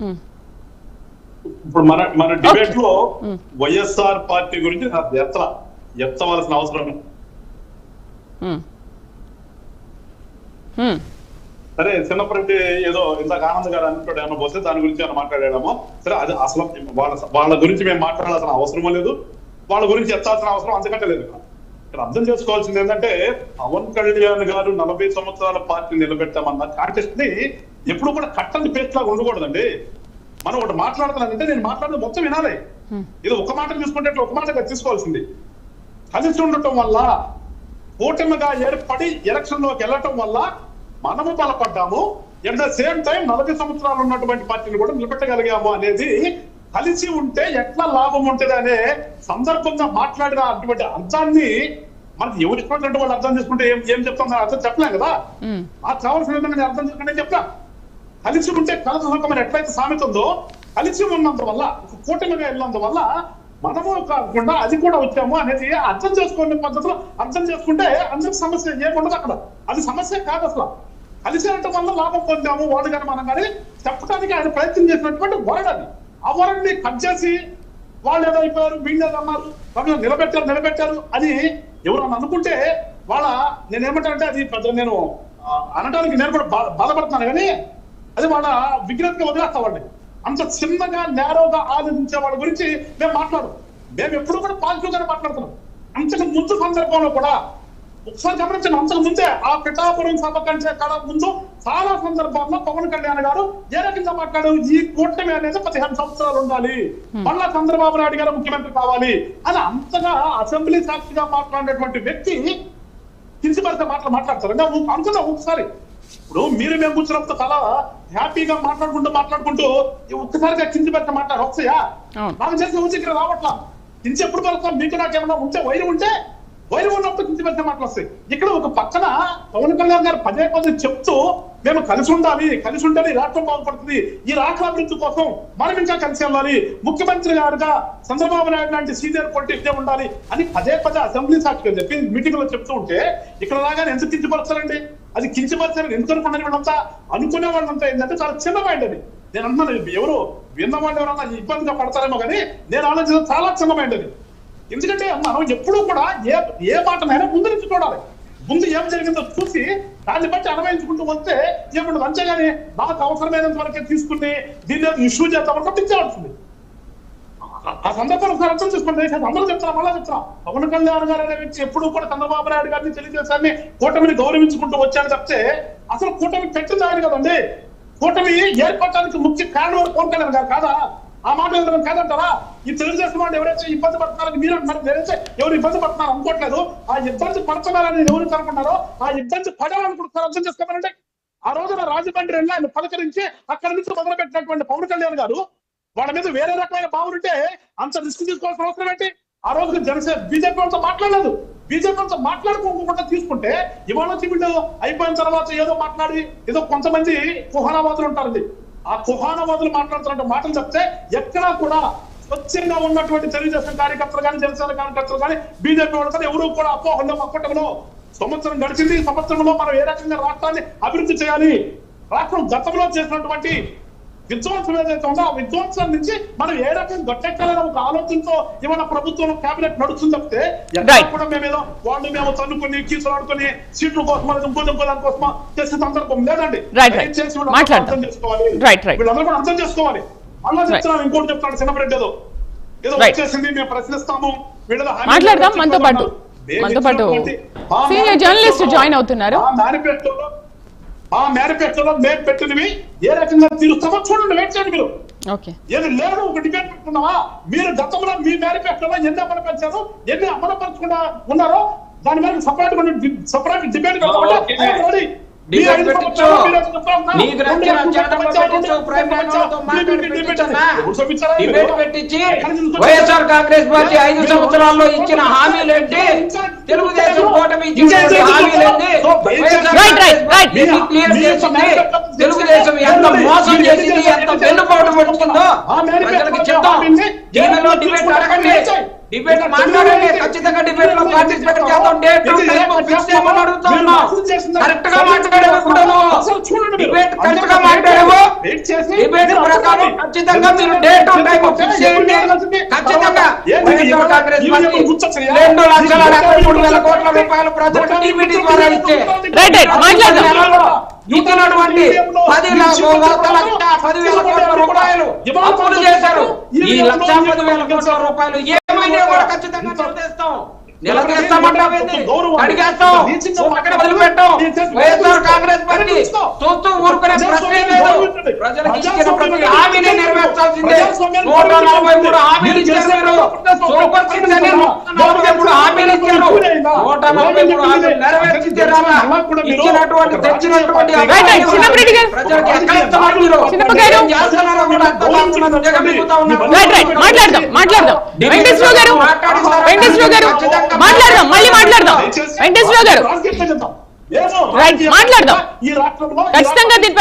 ఉమ్, ఇప్పుడు మన మన డిబేట్లో Hmm. వైఎస్ఆర్ పార్టీ గురించి నాకు ఎత్త ఎత్తవలసిన అవసరం. ఉమ్, సరే చిన్నప్పటి ఏదో ఇందాక ఆనంద్ గారు అన్నట్టు ఏమన్నా పోతే దాని గురించి ఏమైనా మాట్లాడాము సరే అది అసలు వాళ్ళ వాళ్ళ గురించి మేము మాట్లాడాల్సిన అవసరం లేదు. వాళ్ళ గురించి ఎత్తాల్సిన అవసరం అంతకంటే లేదు. ఇక్కడ. అర్థం చేసుకోవాల్సింది ఏంటంటే పవన్ కళ్యాణ్ గారు నలభై సంవత్సరాల పార్టీ నిలబెట్టామన్న కాంటెస్ట్ని ఎప్పుడు కూడా కట్టని పేస్ట్ లాగా ఉండకూడదండి. మనం ఒకటి మాట్లాడుతున్నానంటే నేను మాట్లాడిన మొత్తం వినాలి. ఇది ఒక మాట తీసుకుంటే ఒక మాట తీసుకోవాల్సింది. కలిసి ఉండటం వల్ల కూటమిగా ఏర్పడి ఎలక్షన్లోకి వెళ్ళటం వల్ల మనము బలపడ్డాము. ఎట్ ద సేమ్ టైం నలభై సంవత్సరాలు ఉన్నటువంటి పార్టీని కూడా నిలబెట్టగలిగాము అనేది కలిసి ఉంటే ఎట్లా లాభం ఉంటుంది అనే సందర్భంగా మాట్లాడిన అటువంటి అర్థాన్ని మనకి ఎవరు ఇచ్చినటువంటి వాళ్ళు అర్థం చేసుకుంటే ఏం ఏం చెప్తాం? అర్థం చెప్పలేం కదా. ఆ కావాల్సిన విధంగా నేను అర్థం చేసుకుంటే చెప్తా. కలిసి ఉంటే కలస సుఖం ఎట్లయితే సామెత ఉందో కలిసి ఉన్నంత వల్ల ఒక కూటమిగా వెళ్ళినంత వల్ల మనము కాకుండా అది కూడా వచ్చాము అనేది అర్థం చేసుకునే పద్ధతిలో అర్థం చేసుకుంటే అందరికి సమస్య ఏముండదు అక్కడ. అది సమస్య కాదు అసలు. కలిసి వల్ల లాభం పొందాము వాడు కానీ మనం కానీ చెప్పడానికి ఆయన ప్రయత్నం చేసినటువంటి వరడ్ అవన్నీ కట్ చేసి వాళ్ళు ఏదైపోయారు అయిపోయారు వీళ్ళు ఏదన్నారు అన్నారు వాళ్ళు నిలబెట్టారు నిలబెట్టారు అని ఎవరన్నా అనుకుంటే వాళ్ళ నేనేమంటానంటే అది పెద్ద నేను అనడానికి నేను కూడా బా- బాధపడుతున్నాను కానీ అది వాళ్ళ విజ్ఞతగా వాళ్ళని అంత చిన్నగా నేరోగా ఆలోచించే వాళ్ళ గురించి మేము మాట్లాడు మేము ఎప్పుడు కూడా పాజిటివ్గానే మాట్లాడుతున్నాం. అంతకు ముందు సందర్భంలో కూడా ఒకసారి గమనించండి అంతకు ముందే ఆ పిఠాపురం సభ కంటే కడ ముందు చాలా సందర్భాల్లో పవన్ కళ్యాణ్ గారు ఏ రకంగా మాట్లాడారు ఈ కూటమి అనేది పదిహేను సంవత్సరాలు ఉండాలి. మళ్ళా చంద్రబాబు నాయుడు గారు ముఖ్యమంత్రి కావాలి. అని అంతగా అసెంబ్లీ సాక్షిగా మాట్లాడినటువంటి వ్యక్తి కించిపరిచే మాటలు మాట్లాడతారు. అనుకుందాం ఒకసారి. ఇప్పుడు మీరు మేము కూర్చున్నప్పుడు చాలా హ్యాపీగా మాట్లాడుకుంటూ మాట్లాడుకుంటూ ఈ ఒక్కసారిగా కించిపరిచే మాట్లాడు వస్తాయా. నాకు చేసిన ఊసి ఇక్కడ రావట్లా. కించి ఎప్పుడు పలుకుతాం మీకు నాకు ఏమన్నా ఉంటే వైరు ఉంటే? వైరు ఉన్నప్పుడు కించి పెద్ద మాటలు వస్తాయి. ఇక్కడ ఒక పక్కన పవన్ కళ్యాణ్ గారు పదే పదే చెప్తూ మేము కలిసి ఉండాలి కలిసి ఉండాలి రాష్ట్రం బాగుపడుతుంది. ఈ రాష్ట్ర అభివృద్ధి కోసం మనం ఇంకా కలిసి వెళ్ళాలి. ముఖ్యమంత్రి గారుగా చంద్రబాబు నాయుడు లాంటి సీనియర్ పొలిటీషియన్ ఉండాలి అని పదే పదే అసెంబ్లీ సాక్షిగా చెప్పి మీటింగ్లో చెప్తూ ఉంటే ఇక్కడ రాగానే ఎంత కించపరచాలండి అది కించపరచాలని ఎందుకు అనుకున్నారు వీళ్ళంతా? అనుకునే వాళ్ళంతా ఏంటంటే చాలా చిన్న మైండ్ అది. నేను అంటున్నాను ఎవరు విన్నవాళ్ళు ఎవరన్నా ఇబ్బందిగా పడతారేమో కానీ నేను ఆలోచన చాలా చిన్న మైండ్ అది. ఎందుకంటే మనం ఎప్పుడూ కూడా ఏ ఏ మాటనైనా ముందు నుంచి చూడాలి. ముందు ఏం జరిగిందో చూసి దాన్ని బట్టి అన్వయించుకుంటూ వస్తే ఏముండదు అంతేగాని నాకు అవసరమైనంత వరకే తీసుకుని దీన్ని ఇష్యూ చేద్దామని పట్టించవలసింది ఆ సందర్భంలో ఒకసారి అర్థం చేసుకోండి. అందరూ చెప్తారా మళ్ళా చెప్తారా పవన్ కళ్యాణ్ గారు అనే వ్యక్తి ఎప్పుడు కూడా చంద్రబాబు నాయుడు గారిని తెలియజేశారని కూటమిని గౌరవించుకుంటూ వచ్చాను చెప్తే అసలు కూటమి పెట్టింది కదండి. కూటమి ఏర్పడటానికి ముఖ్య కారణం పవన్ కళ్యాణ్ గారు కాదా? ఆ మాట ఏదైనా కాదంటారా? ఈ తెలుగుదేశం వాళ్ళు ఎవరైతే ఇబ్బంది పడుతున్నారని మీరు అంటున్నారు నేనైతే ఎవరు ఇబ్బంది పడుతున్నారు అనుకోవట్లేదు ఆ ఇబ్బంది పడతారని ఎవరు అనుకున్నారో ఆ ఇబ్బంది పడాలనుకుంటున్నారు అర్థం చేసుకోమనండి. ఆ రోజున రాజమండ్రి వెళ్ళి ఆయన పలకరించి అక్కడి నుంచి మొదలు పెట్టినటువంటి పవన్ కళ్యాణ్ గారు వాళ్ళ మీద వేరే రకమైన బాగుంటే అంత రిస్క్ తీసుకోవాల్సిన అవసరం ఏంటి? ఆ రోజు జనసేన బీజేపీ వాళ్ళతో మాట్లాడలేదు. బీజేపీ వాళ్ళతో మాట్లాడుకోకుండా తీసుకుంటే ఇవాళ వచ్చి వీళ్ళు అయిపోయిన తర్వాత ఏదో మాట్లాడి ఏదో కొంతమంది కుహనావాదులు ఉంటారండి ఆ కుహానవాదులు మాట్లాడుతున్న మాటలు చెప్తే ఎక్కడా కూడా స్వచ్ఛంగా ఉన్నటువంటి తెలుగుదేశం కార్యకర్తలు కానీ జనసేన కార్యకర్తలు కానీ బీజేపీ వాళ్ళు కానీ ఎవరు కూడా అపోహంలో మక్కటంలో సంవత్సరం గడిచింది. సంవత్సరంలో మనం ఏ రకంగా రాష్ట్రాన్ని అభివృద్ధి చేయాలి? రాష్ట్రం గతంలో చేసినటువంటి విధ్వంసం ఏదైతే ఉందో ఆ విధ్వంసం నుంచి మనం ఏ రకంగా గట్టెక్కాలని ఒక ఆలోచనతో ఇవాళ ప్రభుత్వం కేబినెట్ నడుస్తుంది తప్పితే ఎక్కడ. కూడా మేము ఏదో వాళ్ళు మేము తన్నుకొని కీసులు ఆడుకొని సీట్ల కోసం ఇంకో ఇంకో దాని కోసం చేసే సందర్భం లేదండి. దయచేసి. అర్థం చేసుకోవాలి. వీళ్ళందరూ కూడా అర్థం చేసుకోవాలి మళ్ళా. చెప్తున్నాను ఇంకోటి చెప్తాను చిన్నప్పటి ఏదో ఏదో. వచ్చేసింది మేము ప్రశ్నిస్తాము వీళ్ళలో హామీ మాట్లాడదాం మనతో పాటు మనతో పాటు సీనియర్ జర్నలిస్ట్ జాయిన్ అవుతున్నారు మేనిఫెస్టోలో ఆ మేనిఫెస్టోలో మేము పెట్టినవి ఏ రకంగా తీరుస్తామో చూడండి వెయిట్ చేయండి మీరు. ఓకే. ఏది లేదు ఒక డిబేట్ పెట్టుకున్నావా? మీరు గతంలో మీ మేనిఫెస్టోలో ఎన్ని అమలుపరిచారు? ఎన్ని అమలుపరచకుండా ఉన్నారో దాని మీద సపరేట్ సపరేట్ డిబేట్ పెట్టించి. వైఎస్ఆర్ కాంగ్రెస్ పార్టీ ఐదు సంవత్సరాల్లో ఇచ్చిన హామీలేంటి? తెలుగుదేశం కూటమి హామీలేంటి? తెలుగుదేశం ఎంత మోసం చేసింది ఎంత వెన్నుపోటు పడుతుందో ప్రజలకు చెప్తాం. దీనిలో డిబేట్ అడగండి. డిబేట్ మాట్లాడండి. ఖచ్చితంగా డిబేట్లో పార్టిసిపేట్ చేద్దాం డేట్ టైం ఫిక్స్ చేయమని అడుగుతా. ఉన్నాం కరెక్ట్గా మాట్లాడేవు కూడా నువ్వు డిబేట్ కరెక్ట్గా మాట్లాడేవు డిబేట్ ప్రకారం ఖచ్చితంగా మీరు డేట్ టైం ఫిక్స్ చేయండి ఖచ్చితంగా వైఎస్ఆర్ కాంగ్రెస్ పార్టీ రెండు లక్షల డెబ్బై మూడు వేల కోట్ల రూపాయలు ప్రజలకు డిబిటీ ద్వారా ఇచ్చే ఇచ్చినటువంటి పది పదివేల కోట్ల రూపాయలు అప్పులు చేశారు. ఈ లక్ష పదివేల కోట్ల రూపాయలు ఏమైనా కూడా ఖచ్చితంగా నిలదీస్తాం. నిలదీస్తామంటావేంది అడిగేస్తాం అక్కడ వదిలిపెట్టాం. వైఎస్ఆర్ పార్టీ చూస్తూ ఊరుకునే ప్రశ్నే లేదు. ప్రజలకు ఇచ్చిన ప్రతి హామీని నెరవేర్చాల్సిందే. నూట నలభై మూడు హామీలు ఇచ్చారు. మీరు సూపర్ సిక్స్ అని నూట మూడు హామీలు ఇచ్చారు. నూట నలభై మూడు హామీలు ఇచ్చినటువంటి తెచ్చినటువంటి. ప్రజలకు ఎక్కడ ఇస్తున్నారు మీరు. ఏం చేస్తున్నారో కూడా మాట్లాడదాం మాట్లాడదాం. వెంకటేశ్వర గారు వెంకటేశ్వర గారు. మాట్లాడదాం మళ్ళీ మాట్లాడదాం. వెంకటేశ్వర గారు. మాట్లాడదాం. ఖచ్చితంగా దీనిపై